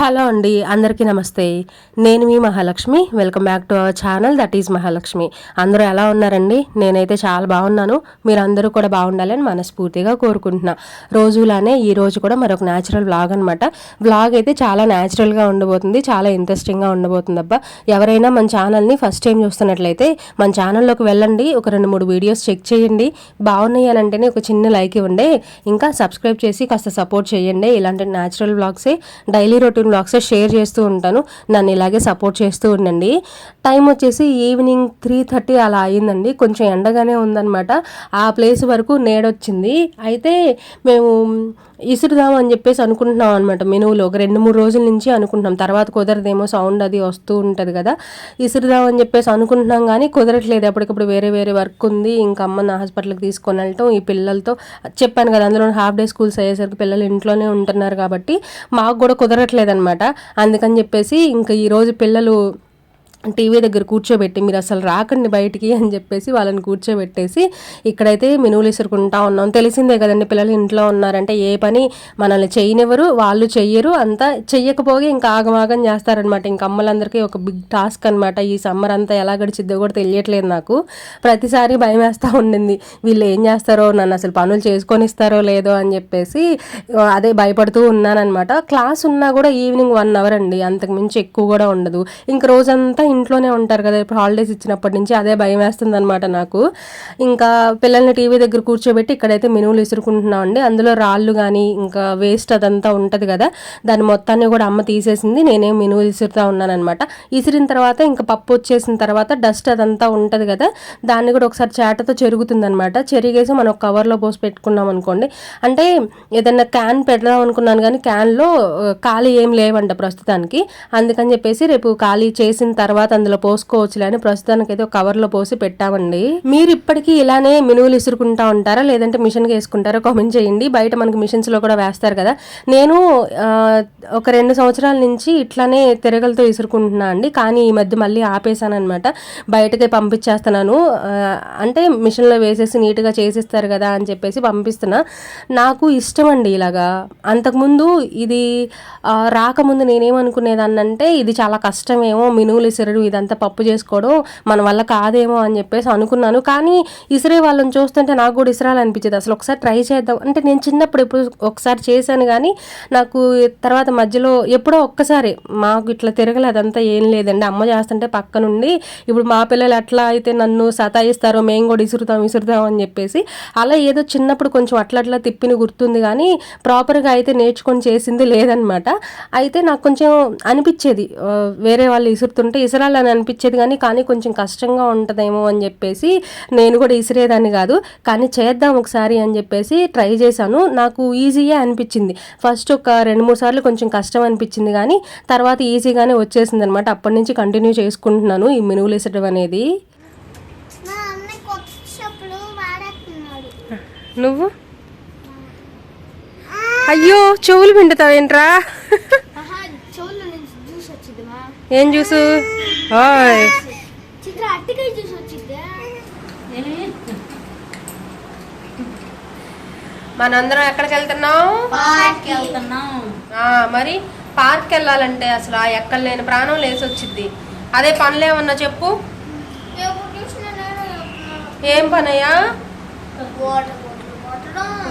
Hello అండి అందరికీ నమస్తే. నేను మీ Mahalakshmi welcome back to our channel that is Mahalakshmi. అందరూ ఎలా ఉన్నారండి? నేనైతే చాలా బాగున్నాను. మీరు అందరూ కూడా బాగుండాలని మనస్ఫూర్తిగా కోరుకుంటున్నా. రోజులానే ఈ రోజు కూడా మరొక న్యాచురల్ వ్లాగ్ అనమాట వ్లాగ్ అయితే చాలా న్యాచురల్గా ఉండబోతుంది చాలా ఇంట్రెస్టింగ్గా ఉండబోతుంది అబ్బా. ఎవరైనా మన ఛానల్ని ఫస్ట్ టైం చూస్తున్నట్లయితే మన ఛానల్లోకి వెళ్ళండి ఒక రెండు మూడు వీడియోస్ చెక్ చేయండి. బాగున్నాయి అని అంటేనే ఒక చిన్న లైక్ ఇవ్వండి. ఇంకా సబ్స్క్రైబ్ చేసి కాస్త సపోర్ట్ చేయండి. ఇలాంటి న్యాచురల్ వ్లాగ్సే డైలీ రొటీన్ బ్లాగ్స్ షేర్ చేస్తూ ఉంటాను. నన్ను ఇలాగే సపోర్ట్ చేస్తూ ఉండండి. టైం వచ్చేసి ఈవినింగ్ త్రీ థర్టీ అలా అయిందండి. కొంచెం ఎండగానే ఉందన్నమాట. ఆ ప్లేస్ వరకు నేడొచ్చింది. అయితే మేము ఇసురుదాం అని చెప్పేసి అనుకుంటున్నాం అనమాట మెనువులో. ఒక రెండు మూడు రోజుల నుంచి అనుకుంటున్నాం. తర్వాత కుదరదేమో సౌండ్ అది వస్తూ ఉంటుంది కదా. ఇసురుదాం అని చెప్పేసి అనుకుంటున్నాం కానీ కుదరట్లేదు. ఎప్పటికప్పుడు వేరే వేరే వర్క్ ఉంది. ఇంకా అమ్మని హాస్పిటల్కి తీసుకొని వెళ్ళటం ఈ పిల్లలతో చెప్పాను కదా అందులో హాఫ్ డే స్కూల్స్ అయ్యేసరికి పిల్లలు ఇంట్లోనే ఉంటున్నారు కాబట్టి మాకు కూడా కుదరట్లేదు అనమాట అందుకని చెప్పేసి ఇంకా ఈరోజు పిల్లలు టీవీ దగ్గర కూర్చోబెట్టి మీరు అసలు రాకండి బయటికి అని చెప్పేసి వాళ్ళని కూర్చోబెట్టేసి ఇక్కడైతే మినువులు ఇసురుకుంటా ఉన్నాం. తెలిసిందే కదండి పిల్లలు ఇంట్లో ఉన్నారంటే ఏ పని మనల్ని చేయనివ్వరు వాళ్ళు చెయ్యరు. అంతా చెయ్యకపోగా ఇంకా ఆగమాగం చేస్తారనమాట ఇంక అమ్మలందరికీ ఒక బిగ్ టాస్క్ అనమాట ఈ సమ్మర్ అంతా ఎలా గడిచిద్దో కూడా తెలియట్లేదు నాకు. ప్రతిసారి భయం వేస్తూ ఉండింది. వీళ్ళు ఏం చేస్తారో నన్ను అసలు పనులు చేసుకొని ఇస్తారో లేదో అని చెప్పేసి అదే భయపడుతూ ఉన్నానమాట క్లాస్ ఉన్నా కూడా ఈవినింగ్ వన్ అవర్ అండి. అంతకు మించి ఎక్కువ కూడా ఉండదు. ఇంక రోజంతా ఇంట్లోనే ఉంటారు కదా ఇప్పుడు హాలిడేస్ ఇచ్చినప్పటి నుంచి అదే భయం వేస్తుంది అనమాట నాకు. ఇంకా పిల్లల్ని టీవీ దగ్గర కూర్చోబెట్టి ఇక్కడైతే మినువులు విసురుకుంటున్నాం అండి అందులో రాళ్ళు కానీ ఇంకా వేస్ట్ అదంతా ఉంటుంది కదా దాని మొత్తాన్ని కూడా అమ్మ తీసేసింది నేనే మినువులు విసురుతా ఉన్నానమాట విసిరిన తర్వాత ఇంకా పప్పు వచ్చేసిన తర్వాత డస్ట్ అదంతా ఉంటుంది కదా దాన్ని కూడా ఒకసారి చేటతో చెరుగుతుంది అనమాట చెరిగేసి మనం ఒక కవర్లో పోసి పెట్టుకున్నాం అనుకోండి. అంటే ఏదైనా క్యాన్ పెడదాం అనుకున్నాను కానీ క్యాన్లో ఖాళీ ఏం లేవంట ప్రస్తుతానికి. అందుకని చెప్పేసి రేపు ఖాళీ చేసిన తర్వాత అందులో పోసుకోవచ్చులే అని ప్రస్తుతానికి అయితే ఒక కవర్లో పోసి పెట్టామండి. మీరు ఇప్పటికీ ఇలానే మినువులు ఇసురుకుంటా ఉంటారా? లేదంటే మిషన్కి వేసుకుంటారా? కామెంట్ చేయండి. బయట మనకి మిషన్స్లో కూడా వేస్తారు కదా. నేను ఒక రెండు సంవత్సరాల నుంచి ఇట్లానే తిరగలతో ఇసురుకుంటున్నా అండి. కానీ ఈ మధ్య మళ్ళీ ఆపేసాను అనమాట బయటకే పంపించేస్తున్నాను. అంటే మిషన్లో వేసేసి నీట్గా చేసిస్తారు కదా అని చెప్పేసి పంపిస్తున్నా. నాకు ఇష్టం అండి ఇలాగా. అంతకుముందు ఇది రాకముందు నేనేమనుకునేదాన్నంటే ఇది చాలా కష్టమేమో మినువులు ఇసరడు ఇదంతా పప్పు చేసుకోవడం మన వల్ల కాదేమో అని చెప్పేసి అనుకున్నాను. కానీ ఇసురే వాళ్ళని చూస్తుంటే నాకు కూడా ఇసరాలనిపించేది అసలు ఒకసారి ట్రై చేద్దాం. అంటే నేను చిన్నప్పుడు ఎప్పుడు ఒకసారి చేశాను కానీ నాకు తర్వాత మధ్యలో ఎప్పుడో ఒక్కసారి మాకు ఇట్లా తిరగలే అంతా ఏం లేదండి. అమ్మ చేస్తుంటే పక్క నుండి ఇప్పుడు మా పిల్లలు ఎట్లా అయితే నన్ను సతాయిస్తారో మేము కూడా ఇసురుతాం ఇసురుతాం అని చెప్పేసి అలా ఏదో చిన్నప్పుడు కొంచెం అట్లా అట్లా తిప్పిని గుర్తుంది కానీ ప్రాపర్గా అయితే నేర్చుకొని చేసింది లేదనమాట. అయితే నాకు కొంచెం అనిపించేది వేరే వాళ్ళు ఇసురుతుంటే ఇసరాలని అనిపించేది కానీ కానీ కొంచెం కష్టంగా ఉంటుందేమో అని చెప్పేసి నేను కూడా ఇసిరేదాన్ని కాదు. కానీ చేద్దాం ఒకసారి అని చెప్పేసి ట్రై చేశాను. నాకు ఈజీయే అనిపించింది. ఫస్ట్ ఒక రెండు మూడు సార్లు కొంచెం కష్టం అనిపించింది కానీ తర్వాత ఈజీగానే వచ్చేసింది అనమాట అప్పటి నుంచి కంటిన్యూ చేసుకుంటున్నాను ఈ మినువులు ఇసరడం అనేది. నువ్వు? అయ్యో చెవులు పిండుతావేంట్రా ఆహా చెవుల్లో నుంచి జ్యూస్ వచ్చింది మా ఏం చూసు జ్యూస్ వచ్చింది? మనందరం ఎక్కడికి వెళ్తున్నాం పార్క్కి వెళ్తున్నాం. ఆ, మరి పార్క్ వెళ్ళాలంటే అసలు ఆ ఎక్కడ లేని ప్రాణం లేసి వచ్చింది అదే పనులు ఏమన్నా చెప్పు? ఏం పనయ్యా?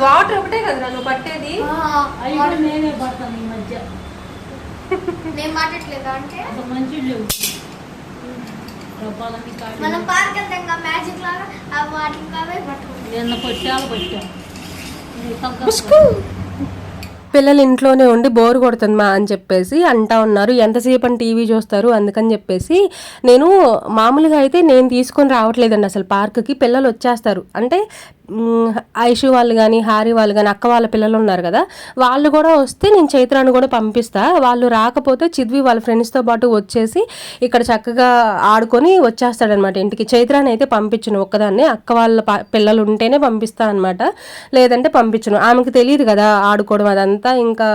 వాటర్ ఒకటే కదా నువ్వు పట్టేది? నేనే మాట్లాడలేదు అంటే? మంచి మనం పార్క్ వెళ్తాం కదా మ్యాజిక్ లాగా ఆ వాటికి కావే పట్టుకుంటాం. నిన్న పొట్టాలు పట్టాం పిల్లలు ఇంట్లోనే ఉండి బోర్ కొడుతుంది మా అని చెప్పేసి అంటా ఉన్నారు. ఎంతసేపు అని టీవీ చూస్తారు అందుకని చెప్పేసి నేను మామూలుగా అయితే నేను తీసుకొని రావట్లేదండి అసలు పార్క్కి. పిల్లలు వచ్చేస్తారు. అంటే ఐషు వాళ్ళు కానీ హారి వాళ్ళు కానీ అక్క వాళ్ళ పిల్లలు ఉన్నారు కదా వాళ్ళు కూడా వస్తే నేను చైత్రాన్ని కూడా పంపిస్తా. వాళ్ళు రాకపోతే చిద్వి వాళ్ళ ఫ్రెండ్స్తో పాటు వచ్చేసి ఇక్కడ చక్కగా ఆడుకొని వచ్చేస్తాడనమాట ఇంటికి. చైత్రాన్ని అయితే పంపించును ఒక్కదాన్ని. అక్క వాళ్ళ పిల్లలు ఉంటేనే పంపిస్తా అనమాట లేదంటే పంపించను. ఆమెకు తెలియదు కదా ఆడుకోవడం అదంతా. అంతా ఇంకా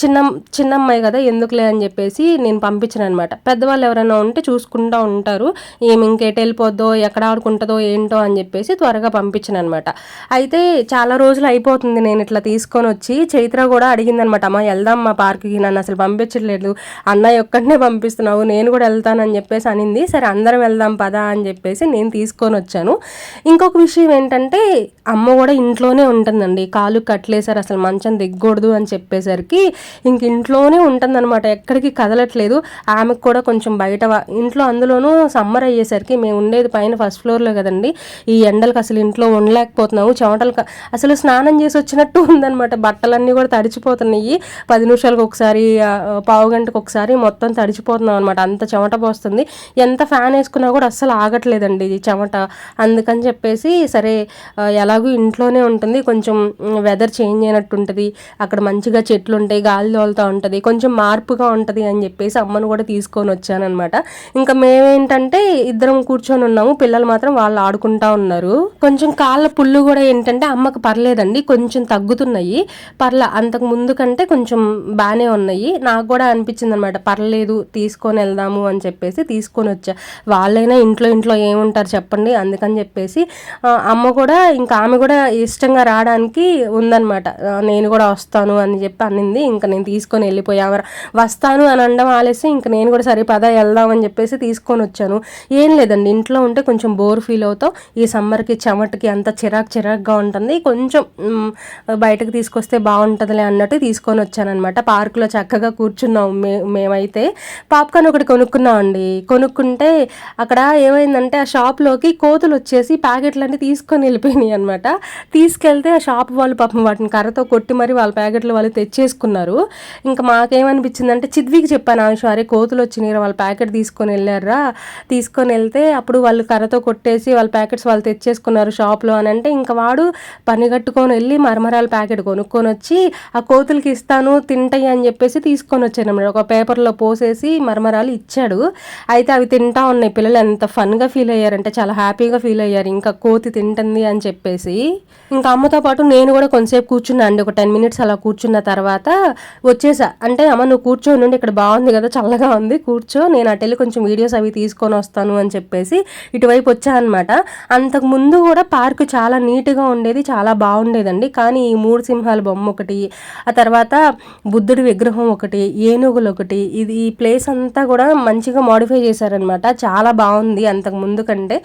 చిన్న చిన్నమ్మాయి కదా ఎందుకులే అని చెప్పేసి నేను పంపించాను అనమాట పెద్దవాళ్ళు ఎవరైనా ఉంటే చూసుకుంటూ ఉంటారు. ఏమి ఇంకెటు వెళ్ళిపోద్దో ఎక్కడ ఆడుకుంటుందో ఏంటో అని చెప్పేసి త్వరగా పంపించాను అనమాట అయితే చాలా రోజులు అయిపోతుంది నేను ఇట్లా తీసుకొని వచ్చి చైత్ర కూడా అడిగిందనమాట అమ్మ వెళ్దాం మా పార్క్కి నన్ను అసలు పంపించట్లేదు. అన్నయ్య ఒక్కటినే పంపిస్తున్నావు నేను కూడా వెళ్తానని చెప్పేసి అనింది. సరే అందరం వెళ్దాం పదా అని చెప్పేసి నేను తీసుకొని వచ్చాను. ఇంకొక విషయం ఏంటంటే అమ్మ కూడా ఇంట్లోనే ఉంటుందండి. కాలు కట్లేసారు అసలు మంచం దిగ్గకూడదు అని చెప్పేసరికి ఇంక ఇంట్లోనే ఉంటుందన్నమాట. ఎక్కడికి కదలట్లేదు. ఆమెకు కూడా కొంచెం బయట ఇంట్లో అందులోనూ సమ్మర్ అయ్యేసరికి మేము ఉండేది పైన ఫస్ట్ ఫ్లోర్లో కదండి. ఈ ఎండలకు అసలు ఇంట్లో ఉండలేకపోతున్నాము చెమటలు అసలు స్నానం చేసి వచ్చినట్టు ఉందన్నమాట. బట్టలన్నీ కూడా తడిచిపోతున్నాయి. పది నిమిషాలకు ఒకసారి పావు గంటకు ఒకసారి మొత్తం తడిచిపోతున్నాం అనమాట అంత చెమట పోస్తుంది. ఎంత ఫ్యాన్ వేసుకున్నా కూడా అస్సలు ఆగట్లేదండి ఈ చెమట. అందుకని చెప్పేసి సరే ఎలాగూ ఇంట్లోనే ఉంటుంది. కొంచెం వెదర్ చేంజ్ అయినట్టు ఉంటుంది. అక్కడ మంచిగా చెట్లు ఉంటాయి గాలి తోలుతూ ఉంటుంది కొంచెం మార్పుగా ఉంటుంది అని చెప్పేసి అమ్మను కూడా తీసుకొని వచ్చానమాట ఇంకా మేమేంటంటే ఇద్దరం కూర్చొని ఉన్నాము పిల్లలు మాత్రం వాళ్ళు ఆడుకుంటా ఉన్నారు. కొంచెం కాళ్ళ పుళ్ళు కూడా ఏంటంటే అమ్మకు పర్లేదండి కొంచెం తగ్గుతున్నాయి. పర్ల అంతకు ముందు కంటే కొంచెం బాగానే ఉన్నాయి. నాకు కూడా అనిపించింది అనమాట పర్లేదు తీసుకొని వెళ్దాము అని చెప్పేసి తీసుకొని వచ్చా. వాళ్ళైనా ఇంట్లో ఇంట్లో ఏముంటారు చెప్పండి అందుకని చెప్పేసి అమ్మ కూడా ఇంకా ఆమె కూడా ఇష్టంగా రావడానికి ఉందన్నమాట. నేను కూడా వస్తాను వస్తాను అని చెప్పి అన్నింది. ఇంకా నేను తీసుకొని వెళ్ళిపోయా వస్తాను అని అనడం ఆలస్యం. ఇంకా నేను కూడా సరే పద వెళ్దాం అని చెప్పేసి తీసుకొని వచ్చాను. ఏం లేదండి ఇంట్లో ఉంటే కొంచెం బోర్ ఫీల్ అవుతాం. ఈ సమ్మర్కి చెమటకి అంత చిరాకు చిరాకుగా ఉంటుంది. కొంచెం బయటకు తీసుకొస్తే బాగుంటుందిలే అన్నట్టు తీసుకొని వచ్చానమాట పార్కులో చక్కగా కూర్చున్నాం మే మేమైతే. పాప్కార్న్ ఒకటి కొనుక్కున్నామండి కొనుక్కుంటే అక్కడ ఏమైందంటే ఆ షాప్లోకి కోతులు వచ్చేసి ప్యాకెట్లన్నీ తీసుకొని వెళ్ళిపోయినాయి అనమాట తీసుకెళ్తే ఆ షాప్ వాళ్ళు పాపం వాటిని కర్రతో కొట్టి మరి వాళ్ళ ప్యాకెట్లు వాళ్ళు తెచ్చేసుకున్నారు. ఇంకా మాకేమనిపించిందంటే చిద్వికి చెప్పాను ఆ విషయం అరే కోతులు వచ్చినాయి వాళ్ళ ప్యాకెట్ తీసుకొని వెళ్ళారా తీసుకొని వెళ్తే అప్పుడు వాళ్ళు కర్రతో కొట్టేసి వాళ్ళ ప్యాకెట్స్ వాళ్ళు తెచ్చేసుకున్నారు షాప్లో అని అంటే ఇంకా వాడు పని కట్టుకొని వెళ్ళి మరమరాల ప్యాకెట్ కొనుక్కొని వచ్చి ఆ కోతులకి ఇస్తాను తింటాయి అని చెప్పేసి తీసుకొని వచ్చాను అనమాట ఒక పేపర్లో పోసేసి మరమరాలు ఇచ్చాడు. అయితే అవి తింటా ఉన్నాయి. పిల్లలు ఎంత ఫన్గా ఫీల్ అయ్యారంటే చాలా హ్యాపీగా ఫీల్ అయ్యారు. ఇంకా కోతి తింటుంది అని చెప్పేసి. ఇంకా అమ్మతో పాటు నేను కూడా కొంతసేపు కూర్చున్నాను అండి. ఒక టెన్ మినిట్స్ అలా కూర్చున్న తర్వాత వచ్చేసా. అంటే అమ్మ నువ్వు కూర్చొని ఉండి ఇక్కడ బాగుంది కదా చల్లగా ఉంది కూర్చో నేను అటు వెళ్ళి కొంచెం వీడియోస్ అవి తీసుకొని వస్తాను అని చెప్పేసి ఇటువైపు వచ్చా అనమాట అంతకు ముందు కూడా పార్క్ చాలా నీట్గా ఉండేది చాలా బాగుండేదండి. కానీ ఈ మూడు సింహాల బొమ్మ ఒకటి ఆ తర్వాత బుద్ధుడి విగ్రహం ఒకటి ఏనుగులు ఒకటి ఇది ఈ ప్లేస్ అంతా కూడా మంచిగా మోడిఫై చేశారనమాట చాలా బాగుంది అంతకు ముందు కంటే.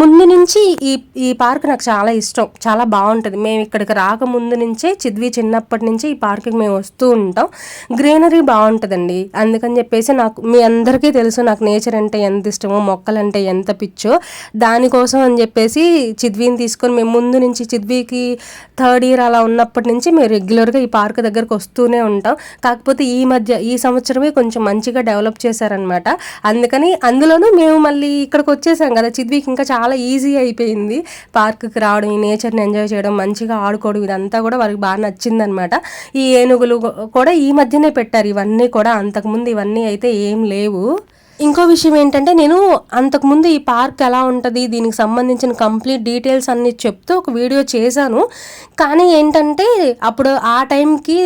ముందు నుంచి ఈ ఈ పార్క్ నాకు చాలా ఇష్టం చాలా బాగుంటుంది. మేము ఇక్కడికి రాకముందు నుంచే చిద్వి చిన్నప్పటి నుంచి ఈ పార్క్కి మేము వస్తూ ఉంటాం. గ్రీనరీ బాగుంటుందండి. అందుకని చెప్పేసి నాకు మీ అందరికీ తెలుసు నాకు నేచర్ అంటే ఎంత ఇష్టమో మొక్కలంటే ఎంత పిచ్చో. దానికోసం అని చెప్పేసి చిద్విని తీసుకొని మేము ముందు నుంచి చిద్వికి థర్డ్ ఇయర్ అలా ఉన్నప్పటి నుంచి మేము రెగ్యులర్గా ఈ పార్క్ దగ్గరకు వస్తూనే ఉంటాం. కాకపోతే ఈ మధ్య ఈ సంవత్సరమే కొంచెం మంచిగా డెవలప్ చేశారనమాట అందుకని అందులోనూ మేము మళ్ళీ ఇక్కడికి వచ్చేసాం కదా చిద్వికి ఇంకా చాలా ఈజీ అయిపోయింది. పార్క్కి రావడం ఈ నేచర్ని ఎంజాయ్ చేయడం మంచిగా ఆడుకోవడం ఇదంతా కూడా వాళ్ళకి బాగా నచ్చిందనమాట ఈ ఏనుగులు కూడా ఈ మధ్యనే పెట్టారు. ఇవన్నీ కూడా అంతకుముందు ఇవన్నీ అయితే ఏం లేవు. ఇంకో విషయం ఏంటంటే నేను అంతకుముందు ఈ పార్క్ ఎలా ఉంటుంది దీనికి సంబంధించిన కంప్లీట్ డీటెయిల్స్ అన్ని చెప్తూ ఒక వీడియో చేశాను. కానీ ఏంటంటే అప్పుడు ఆ టైంకి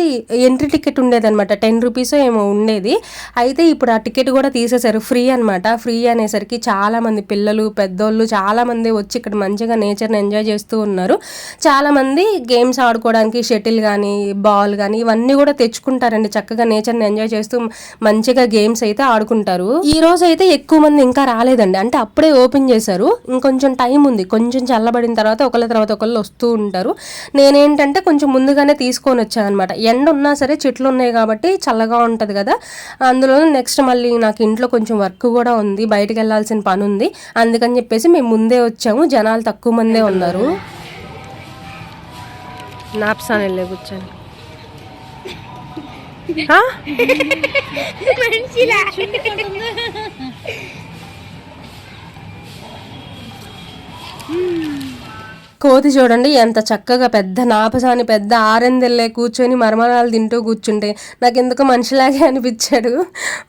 ఎంట్రీ టికెట్ ఉండేదన్నమాట. టెన్ రూపీస్ ఏమో ఉండేది. అయితే ఇప్పుడు ఆ టికెట్ కూడా తీసేశారు. ఫ్రీ అనమాట ఫ్రీ అనేసరికి చాలామంది పిల్లలు పెద్దోళ్ళు చాలామంది వచ్చి ఇక్కడ మంచిగా నేచర్ని ఎంజాయ్ చేస్తూ ఉన్నారు. చాలామంది గేమ్స్ ఆడుకోవడానికి షటిల్ కానీ బాల్ కానీ ఇవన్నీ కూడా తెచ్చుకుంటారండి. చక్కగా నేచర్ని ఎంజాయ్ చేస్తూ మంచిగా గేమ్స్ అయితే ఆడుకుంటారు. ఈ రోజు అయితే ఎక్కువ మంది ఇంకా రాలేదండి. అంటే అప్పుడే ఓపెన్ చేశారు. ఇంకొంచెం టైం ఉంది. కొంచెం చల్లబడిన తర్వాత ఒకళ్ళ తర్వాత ఒకళ్ళు వస్తూ ఉంటారు. నేనేంటంటే కొంచెం ముందుగానే తీసుకొని వచ్చాను అనమాట ఎండ ఉన్నా సరే చెట్లు ఉన్నాయి కాబట్టి చల్లగా ఉంటుంది కదా. అందులో నెక్స్ట్ మళ్ళీ నాకు ఇంట్లో కొంచెం వర్క్ కూడా ఉంది. బయటకు వెళ్ళాల్సిన పని ఉంది. అందుకని చెప్పేసి మేము ముందే వచ్చాము. జనాలు తక్కువ మందే ఉన్నారు. నాప్సాన్ వెళ్ళే కూర్చొని 啊？嘿嘿你了 కోతి చూడండి ఎంత చక్కగా పెద్ద నాపసాని పెద్ద ఆరెందెల్లే కూర్చొని మరమరాలు తింటూ కూర్చుంటే నాకు ఎందుకో మనిషిలాగే అనిపించాడు.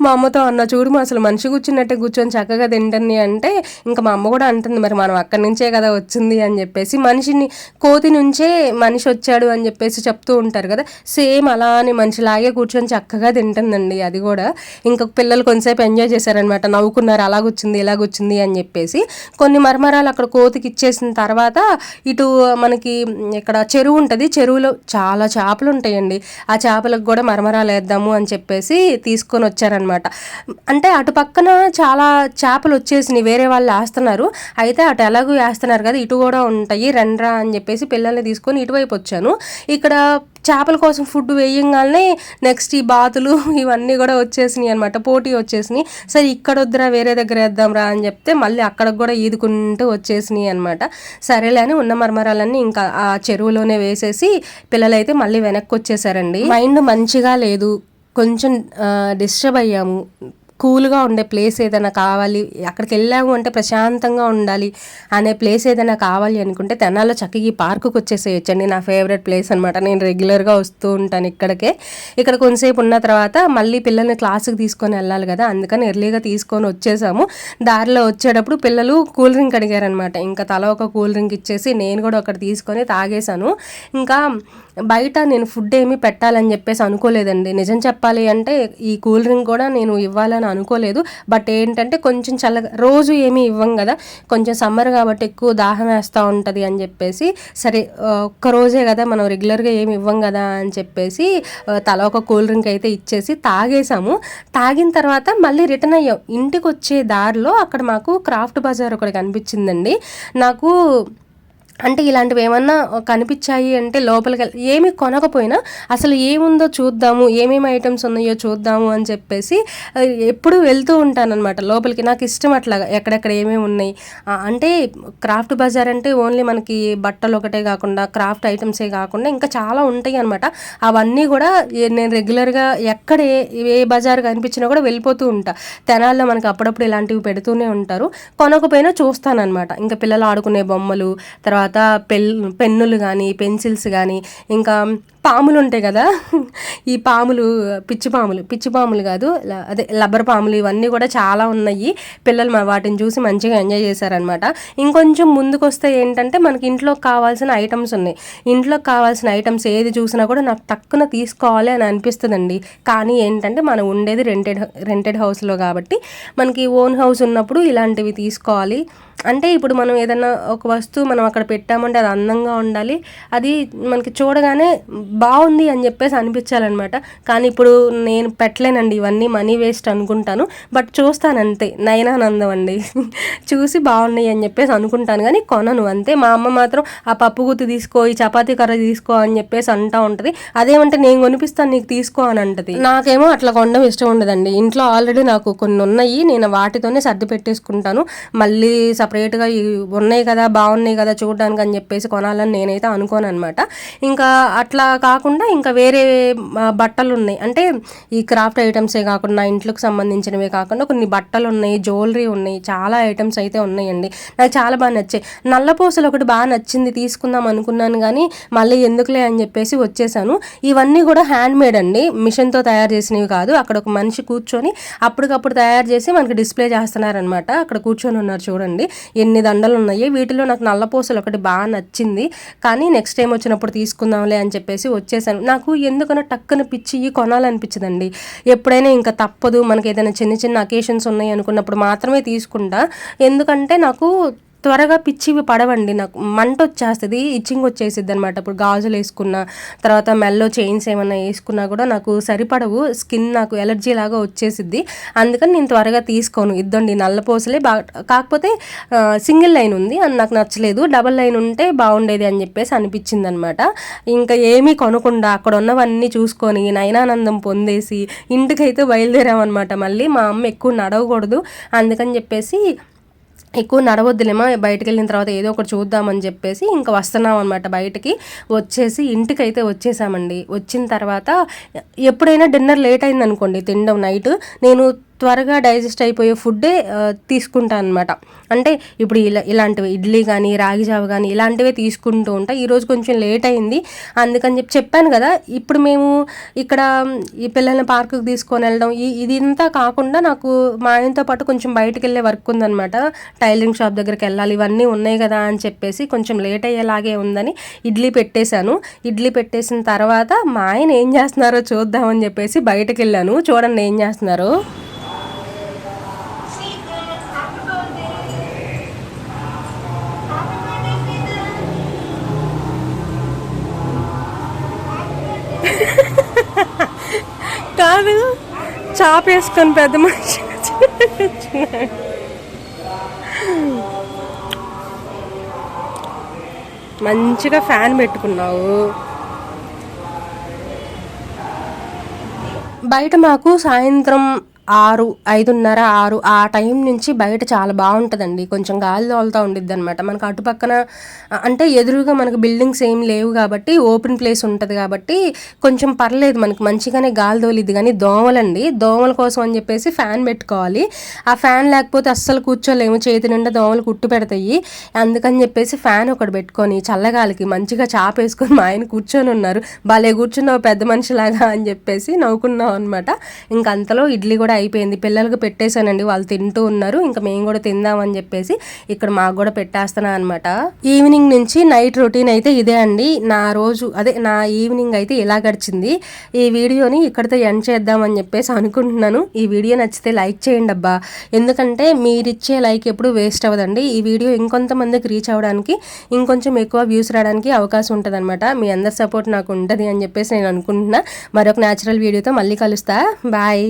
మా అమ్మతో అన్న చూడు మా అసలు మనిషి కూర్చున్నట్టే కూర్చొని చక్కగా తింటుంది అంటే ఇంకా మా అమ్మ కూడా అంటుంది మరి మనం అక్కడి నుంచే కదా వచ్చింది అని చెప్పేసి మనిషిని కోతి నుంచే మనిషి వచ్చాడు అని చెప్పేసి చెప్తూ ఉంటారు కదా సేమ్ అలానే మనిషిలాగే కూర్చొని చక్కగా తింటుందండి అది కూడా. ఇంకొక పిల్లలు కొంతసేపు ఎంజాయ్ చేశారనమాట నవ్వుకున్నారు అలా కూర్చుంది ఇలా కూర్చుంది అని చెప్పేసి. కొన్ని మరమరాలు అక్కడ కోతికి ఇచ్చేసిన తర్వాత ఇటు మనకి ఇక్కడ చెరువు ఉంటుంది. చెరువులో చాలా చేపలు ఉంటాయండి. ఆ చేపలకు కూడా మరమరాలు వేద్దాము అని చెప్పేసి తీసుకొని వచ్చారనమాట అంటే అటు పక్కన చాలా చేపలు వచ్చేసినాయి. వేరే వాళ్ళు వేస్తున్నారు. అయితే అటు ఎలాగో వేస్తున్నారు కదా ఇటు కూడా ఉంటాయి. రండ్రా అని చెప్పేసి పిల్లల్ని తీసుకొని ఇటువైపు వచ్చాను. ఇక్కడ చేపల కోసం ఫుడ్ వేయంగానే నెక్స్ట్ ఈ బాతులు ఇవన్నీ కూడా వచ్చేసినాయి అనమాట పోటీ వచ్చేసినాయి. సరే ఇక్కడ వద్దురా వేరే దగ్గర వేద్దాంరా అని చెప్తే మళ్ళీ అక్కడికి కూడా ఈదుకుంటూ వచ్చేసినాయి అనమాట సరేలే అని ఉన్న మరమరాలన్నీ ఇంకా ఆ చెరువులోనే వేసేసి పిల్లలైతే మళ్ళీ వెనక్కి వచ్చేసారండి. మైండ్ మంచిగా లేదు. కొంచెం డిస్టర్బ్ అయ్యాము. కూల్గా ఉండే ప్లేస్ ఏదైనా కావాలి అక్కడికి వెళ్ళాము అంటే ప్రశాంతంగా ఉండాలి అనే ప్లేస్ ఏదైనా కావాలి అనుకుంటే తెనాల్లో చక్కగా ఈ పార్కుకి వచ్చేసేయచ్చండి నా ఫేవరెట్ ప్లేస్ అనమాట నేను రెగ్యులర్గా వస్తూ ఉంటాను ఇక్కడికే. ఇక్కడ కొంతసేపు ఉన్న తర్వాత మళ్ళీ పిల్లల్ని క్లాస్కి తీసుకొని వెళ్ళాలి కదా అందుకని ఎర్లీగా తీసుకొని వచ్చేసాము. దారిలో వచ్చేటప్పుడు పిల్లలు కూల్ డ్రింక్ అడిగారనమాట ఇంకా తల ఒక కూల్ డ్రింక్ ఇచ్చేసి నేను కూడా ఒకటి తీసుకొని తాగేశాను. ఇంకా బయట నేను ఫుడ్ ఏమీ పెట్టాలని చెప్పేసి అనుకోలేదండి. నిజం చెప్పాలి అంటే ఈ కూల్ డ్రింక్ కూడా నేను ఇవ్వాలని అనుకోలేదు. బట్ ఏంటంటే కొంచెం చల్లగా రోజు ఏమీ ఇవ్వం కదా. కొంచెం సమ్మర్ కాబట్టి ఎక్కువ దాహం వేస్తూ ఉంటుంది అని చెప్పేసి సరే ఒక్కరోజే ఒక్క రోజే కదా మనం రెగ్యులర్గా ఏమి ఇవ్వం కదా అని చెప్పేసి తల ఒక కూల్ డ్రింక్ అయితే ఇచ్చేసి తాగేసాము తాగిన తర్వాత మళ్ళీ రిటర్న్ అయ్యాం. ఇంటికి వచ్చే దారిలో అక్కడ మాకు క్రాఫ్ట్ బజార్ ఒకటి కనిపించిందండి. నాకు అంటే ఇలాంటివి ఏమన్నా కనిపించాయి అంటే లోపలికి ఏమి కొనకపోయినా అసలు ఏముందో చూద్దాము ఏమేమి ఐటమ్స్ ఉన్నాయో చూద్దాము అని చెప్పేసి ఎప్పుడు వెళ్తూ ఉంటానన్నమాట. లోపలికి నాకు ఇష్టం అట్లా ఎక్కడెక్కడ ఏమేమి ఉన్నాయి. అంటే క్రాఫ్ట్ బజార్ అంటే ఓన్లీ మనకి బట్టలు ఒకటే కాకుండా క్రాఫ్ట్ ఐటమ్సే కాకుండా ఇంకా చాలా ఉంటాయి అనమాట అవన్నీ కూడా నేను రెగ్యులర్గా ఎక్కడ ఏ ఏ బజార్ కనిపించినా కూడా వెళ్ళిపోతూ ఉంటా. తెనాల్లో మనకి అప్పుడప్పుడు ఇలాంటివి పెడుతూనే ఉంటారు. కొనకపోయినా చూస్తానన్నమాట. ఇంకా పిల్లలు ఆడుకునే బొమ్మలు తర్వాత తర్వాత పెల్ పెన్నులు కానీ పెన్సిల్స్ కానీ ఇంకా పాములు ఉంటాయి కదా. ఈ పాములు పిచ్చి పాములు పిచ్చి పాములు కాదు అదే లబ్బర్ పాములు ఇవన్నీ కూడా చాలా ఉన్నాయి. పిల్లలు మా వాటిని చూసి మంచిగా ఎంజాయ్ చేశారనమాట ఇంకొంచెం ముందుకు వస్తే ఏంటంటే మనకి ఇంట్లో కావాల్సిన ఐటమ్స్ ఉన్నాయి. ఇంట్లో కావాల్సిన ఐటమ్స్ ఏది చూసినా కూడా నాకు తక్కువ తీసుకోవాలి అని అనిపిస్తుందండి. కానీ ఏంటంటే మనం ఉండేది రెంటెడ్ రెంటెడ్ హౌస్లో కాబట్టి మనకి ఓన్ హౌస్ ఉన్నప్పుడు ఇలాంటివి తీసుకోవాలి. అంటే ఇప్పుడు మనం ఏదైనా ఒక వస్తువు మనం అక్కడ పెట్టామంటే అది అందంగా ఉండాలి అది మనకి చూడగానే బాగుంది అని చెప్పేసి అనిపించాలన్నమాట. కానీ ఇప్పుడు నేను పెట్టలేనండి ఇవన్నీ మనీ వేస్ట్ అనుకుంటాను. బట్ చూస్తాను అంతే నయనానందం అండి చూసి బాగున్నాయి అని చెప్పేసి అనుకుంటాను కానీ కొనను అంతే. మా అమ్మ మాత్రం ఆ పప్పు గుత్తి తీసుకో ఈ చపాతీ కర్ర తీసుకో అని చెప్పేసి అంటా ఉంటుంది. అదేమంటే నేను కొనిపిస్తాను నీకు తీసుకో అని అంటది. నాకేమో అట్లా కొనడం ఇష్టం ఉండదండి. ఇంట్లో ఆల్రెడీ నాకు కొన్ని ఉన్నాయి నేను వాటితోనే సర్ది పెట్టేసుకుంటాను. మళ్ళీ సపరేట్గా ఉన్నాయి కదా బాగున్నాయి కదా చూడడానికి అని చెప్పేసి కొనాలని నేనైతే అనుకోను అనమాట ఇంకా అట్లా కాకుండా ఇంకా వేరే బట్టలు ఉన్నాయి అంటే ఈ క్రాఫ్ట్ ఐటమ్సే కాకుండా ఇంట్లోకి సంబంధించినవే కాకుండా కొన్ని బట్టలు ఉన్నాయి జ్యువెలరీ ఉన్నాయి చాలా ఐటమ్స్ అయితే ఉన్నాయండి. నాకు చాలా బాగా నచ్చాయి. నల్లపూసలు ఒకటి బాగా నచ్చింది తీసుకుందాం అనుకున్నాను కానీ మళ్ళీ ఎందుకులే అని చెప్పేసి వచ్చేసాను. ఇవన్నీ కూడా హ్యాండ్ మేడ్ అండి. మిషన్తో తయారు చేసినవి కాదు. అక్కడ ఒక మనిషి కూర్చొని అప్పటికప్పుడు తయారు చేసి మనకి డిస్ప్లే చేస్తున్నారనమాట. అక్కడ కూర్చొని ఉన్నారు చూడండి. ఎన్ని దండలు ఉన్నాయి. వీటిలో నాకు నల్లపూసలు ఒకటి బాగా నచ్చింది. కానీ నెక్స్ట్ టైం వచ్చినప్పుడు తీసుకుందాంలే అని చెప్పేసి వచ్చేసాను. నాకు ఎందుకన్నా టక్కున పిచ్చి కొనాలనిపించదండి. ఎప్పుడైనా ఇంకా తప్పదు. మనకి ఏదైనా చిన్న చిన్న అకేషన్స్ ఉన్నాయి అనుకున్నప్పుడు మాత్రమే తీసుకుంటా. ఎందుకంటే నాకు త్వరగా పిచ్చివి పడవండి నాకు మంట వచ్చేస్తుంది ఇచ్చింగ్ వచ్చేసిద్ది అనమాట ఇప్పుడు గాజులు వేసుకున్నా తర్వాత మెల్లో చైన్స్ ఏమైనా వేసుకున్నా కూడా నాకు సరిపడవు స్కిన్ నాకు ఎలర్జీ లాగా వచ్చేసిద్ది. అందుకని నేను త్వరగా తీసుకోను. ఇద్దండి నల్లపోసలే బాగా కాకపోతే సింగిల్ లైన్ ఉంది అది నాకు నచ్చలేదు. డబల్ లైన్ ఉంటే బాగుండేది అని చెప్పేసి అనిపించింది అనమాట ఇంకా ఏమీ కొనకుండా అక్కడ ఉన్నవన్నీ చూసుకొని నయనానందం పొందేసి ఇంటికైతే బయలుదేరామన్నమాట. మళ్ళీ మా అమ్మ ఎక్కువ నడవకూడదు అందుకని చెప్పేసి ఎక్కువ నడవద్దులేమో బయటకు వెళ్ళిన తర్వాత ఏదో ఒకటి చూద్దామని చెప్పేసి ఇంకా వస్తున్నాం అనమాట బయటికి. వచ్చేసి ఇంటికి అయితే వచ్చేసామండి. వచ్చిన తర్వాత ఎప్పుడైనా డిన్నర్ లేట్ అయింది అనుకోండి తినడం నైట్. నేను త్వరగా డైజెస్ట్ అయిపోయే ఫుడ్డే తీసుకుంటాను అనమాట అంటే ఇప్పుడు ఇలా ఇలాంటివి ఇడ్లీ కానీ రాగి జావ కానీ ఇలాంటివే తీసుకుంటూ ఉంటా. ఈరోజు కొంచెం లేట్ అయింది. అందుకని చెప్పి చెప్పాను కదా ఇప్పుడు మేము ఇక్కడ ఈ పిల్లల్ని పార్కుకి తీసుకొని వెళ్ళడం ఈ ఇదంతా కాకుండా నాకు మా ఆయనతో పాటు కొంచెం బయటకు వెళ్ళే వర్క్ ఉందనమాట టైలరింగ్ షాప్ దగ్గరికి వెళ్ళాలి ఇవన్నీ ఉన్నాయి కదా అని చెప్పేసి కొంచెం లేట్ అయ్యేలాగే ఉందని ఇడ్లీ పెట్టేశాను. ఇడ్లీ పెట్టేసిన తర్వాత మా ఆయన ఏం చేస్తున్నారో చూద్దామని చెప్పేసి బయటకు వెళ్ళాను. చూడండి ఏం చేస్తున్నారో. కాదు చాపేసుకొని పెద్ద మనిషి మంచిగా ఫ్యాన్ పెట్టుకున్నావు. బయట మాకు సాయంత్రం ఆరు ఐదున్నర ఆరు ఆ టైం నుంచి బయట చాలా బాగుంటుందండి. కొంచెం గాలి తోలుతూ ఉండిద్ది అనమాట మనకు అటుపక్కన అంటే ఎదురుగా మనకు బిల్డింగ్స్ ఏం లేవు కాబట్టి ఓపెన్ ప్లేస్ ఉంటుంది కాబట్టి కొంచెం పర్లేదు మనకు మంచిగానే గాలి తోలిద్ది. కానీ దోమలండి. దోమల కోసం అని చెప్పేసి ఫ్యాన్ పెట్టుకోవాలి. ఆ ఫ్యాన్ లేకపోతే అస్సలు కూర్చోలేము. చేతి నిండా దోమలు కుట్టు పెడతాయి. అందుకని చెప్పేసి ఫ్యాన్ ఒకటి పెట్టుకొని చల్లగాలికి మంచిగా చాపేసుకొని మా ఆయన కూర్చొని ఉన్నారు. భలే కూర్చున్నావు పెద్ద మనిషిలాగా అని చెప్పేసి నవ్వుకున్నాం అనమాట ఇంక అంతలో ఇడ్లీ కూడా అయిపోయింది. పిల్లలకు పెట్టేశానండి. వాళ్ళు తింటూ ఉన్నారు. ఇంకా మేము కూడా తిందామని చెప్పేసి ఇక్కడ మాకు కూడా పెట్టేస్తున్నా అనమాట ఈవినింగ్ నుంచి నైట్ రొటీన్ అయితే ఇదే అండి. నా రోజు అదే నా ఈవినింగ్ అయితే ఇలా గడిచింది. ఈ వీడియోని ఇక్కడితో ఎండ్ చేద్దామని చెప్పేసి అనుకుంటున్నాను. ఈ వీడియో నచ్చితే లైక్ చేయండి అబ్బా. ఎందుకంటే మీరిచ్చే లైక్ ఎప్పుడు వేస్ట్ అవ్వదండి. ఈ వీడియో ఇంకొంతమందికి రీచ్ అవ్వడానికి ఇంకొంచెం ఎక్కువ వ్యూస్ రావడానికి అవకాశం ఉంటుంది మీ అందరి సపోర్ట్ నాకు ఉంటుంది అని చెప్పేసి నేను అనుకుంటున్నా. మరొక న్యాచురల్ వీడియోతో మళ్ళీ కలుస్తా. బాయ్.